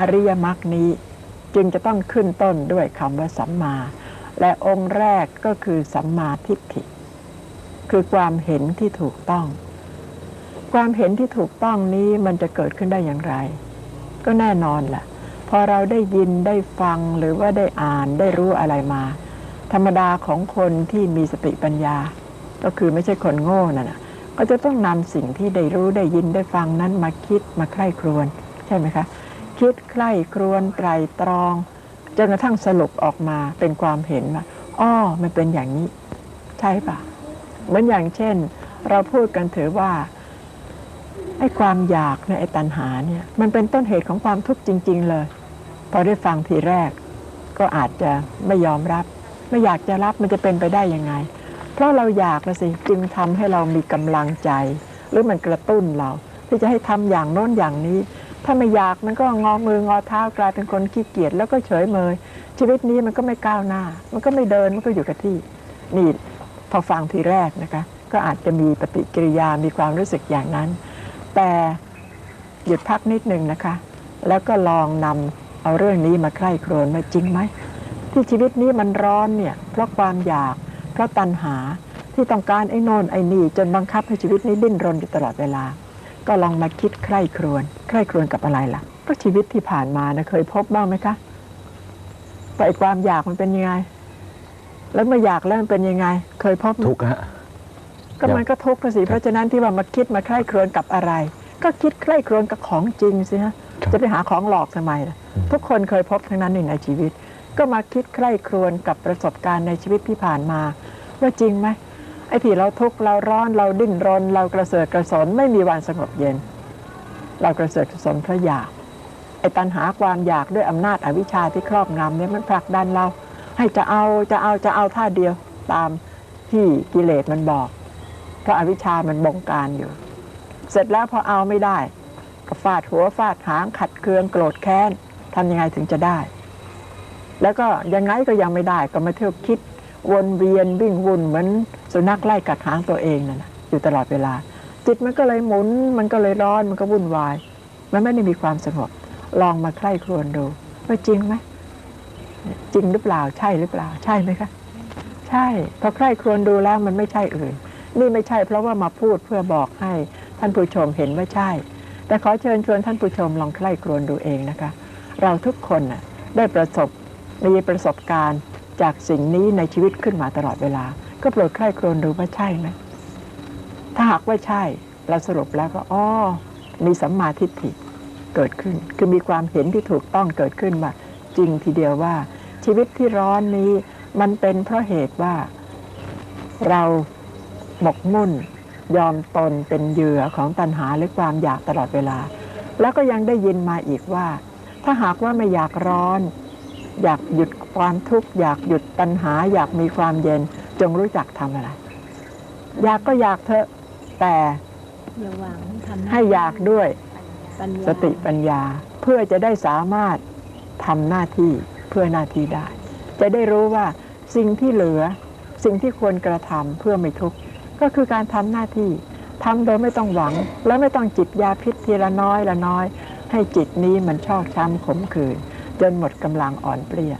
อริยมรรคนี้ จึงจะต้องขึ้นต้นด้วยคำว่าสัมมา และองค์แรกก็คือสัมมาทิฏฐิ คือความเห็นที่ถูกต้อง ความเห็นที่ถูกต้องนี้มันจะเกิดขึ้นได้อย่างไร ก็แน่นอนแหละพอเราได้ยินได้ฟังหรือว่าได้อ่านได้รู้อะไรมา ธรรมดาของคนที่มีสติปัญญา ก็คือไม่ใช่คนโง่น่ะนะก็จะต้องนำสิ่งที่ได้รู้ได้ยินได้ฟังนั้นมาคิดมาใคร่ครวญใช่ไหมคะ คิดใคร่ครวญไตรตรองจนกระทั่งสรุปออกมาเป็นความเห็นว่าอ้อมันเป็นอย่างนี้ ใช่ปะเหมือนอย่างเช่น เราพูดกันถือว่าไอ้ความอยากเนี่ยไอ้ตัณหาเนี่ยมันเป็นต้นเหตุของความทุกข์จริง ๆ เลย พอได้ฟังทีแรก ก็อาจจะไม่ยอมรับ ไม่อยากจะรับมันจะเป็นไปได้ยังไง เพราะเราอยากละสิจึงทำให้เรามีกำลังใจ หรือมันกระตุ้นเรา ที่จะให้ทำอย่างโน้นอย่างนี้ ถ้าไม่อยากมันก็งอมืองอเท้ากลายเป็นคนขี้เกียจแล้วก็เฉยเมย ชีวิตนี้มันก็ไม่ก้าวหน้า มันก็ไม่เดินมันก็อยู่กับที่ นี่พอฟังทีแรกนะคะ ก็อาจจะมีปฏิกิริยามีความรู้สึกอย่างนั้น แต่หยุดพักนิดนึงนะคะ แล้วก็ลองนำเอาเรื่องนี้มาใคร่ครวญว่าจริงไหมที่ชีวิตนี้มันร้อนเนี่ยเพราะความอยาก เพราะตัณหาที่ต้องการไอ้โน่นไอ้นี่จนบังคับให้ชีวิตนี้ดิ้นรนอยู่ตลอดเวลา ก็ลองมาคิดใคร่ครวญใคร่ครวญกับอะไรล่ะ ก็ชีวิตที่ผ่านมานะเคยพบบ้างไหมคะว่าไอ้ความอยากมันเป็นยังไง แล้วเมื่ออยากแล้วมันเป็นยังไง เคยพบไหมทุกข์ฮะ ก็มันก็ทุกข์นะสิเพราะฉะนั้นที่ว่ามาคิดมาใคร่ครวญกับอะไร ก็คิดใคร่ครวญกับของจริงสิฮะครับจะไปหาของหลอกทำไมล่ะอืมทุกคนเคยพบทั้งนั้นในชีวิต ก็มาคิดใคร่ครวญกับประสบการณ์ในชีวิตที่ผ่านมา ว่าจริงไหม ไอ้ที่เราทุกข์เราร้อนเราดิ้นรน เรากระเสริฐกระสนไม่มีวันสงบเย็น เรากระเสริฐกระสนเพราะอยากไอ้ตัณหาความอยากด้วยอำนาจอวิชชาที่ครอบงำเนี่ยมันผลักดันเรา ให้จะเอาจะเอาจะเอาท่าเดียวตามที่กิเลสมันบอก เพราะอวิชชามันบงการอยู่ เสร็จแล้วพอเอาไม่ได้ก็ฟาดหัวฟาดหางขัดเคืองโกรธแค้นทำยังไงถึงจะได้ แล้วก็ยังไงก็ยังไม่ได้ก็มาเที่ยวคิด วนเวียนวิ่งวุ่นเหมือนสุนัขไล่กัดหางตัวเองนั่นนะอยู่ตลอดเวลา จิตมันก็เลยหมุน มันก็เลยร้อนมันก็วุ่นวาย มันไม่ได้มีความสงบ ลองมาใคร่ครวญดูว่าจริงไหมจริงหรือเปล่าใช่หรือเปล่าใช่ไหมคะใช่พอใคร่ครวญดูแล้วมันไม่ใช่อื่น นี่ไม่ใช่เพราะว่ามาพูดเพื่อบอกให้ท่านผู้ชมเห็นว่าใช่ แต่ขอเชิญชวนท่านผู้ชมลองใคร่ครวญดูเองนะคะ เราทุกคนน่ะได้ประสบมีประสบการณ์ จากสิ่งนี้ในชีวิตขึ้นมาตลอดเวลา ก็โปรดใคร่ครวญดูว่าใช่ไหมถ้าหากว่าใช่เราสรุปแล้วก็อ๋อมีสัมมาทิฏฐิเกิดขึ้น คือมีความเห็นที่ถูกต้องเกิดขึ้นว่าจริงทีเดียวว่า ชีวิตที่ร้อนนี้มันเป็นเพราะเหตุว่า เราหมกมุ่น ยอมตนเป็นเหยื่อของตัณหาหรือความอยากตลอดเวลา แล้วก็ยังได้ยินมาอีกว่า ถ้าหากว่าไม่อยากร้อน อยากหยุดความทุกข์อยากหยุดตัณหา อยากมีความเย็น จงรู้จักทำอะไร อยากก็อยากเถอะแต่อย่าหวังทำให้อยากด้วยปัญญาสติปัญญาเพื่อจะได้สามารถทำหน้าที่เพื่อหน้าที่ได้ จะได้รู้ว่าสิ่งที่เหลือสิ่งที่ควรกระทำเพื่อไม่ทุกข์ก็คือการทำหน้าที่ทำโดยไม่ต้องหวัง และไม่ต้องจิตยาพิษทีละน้อยละน้อย ให้จิตนี้มันชอกช้ำขมขื่น จนหมดกำลังอ่อนเปลี้ย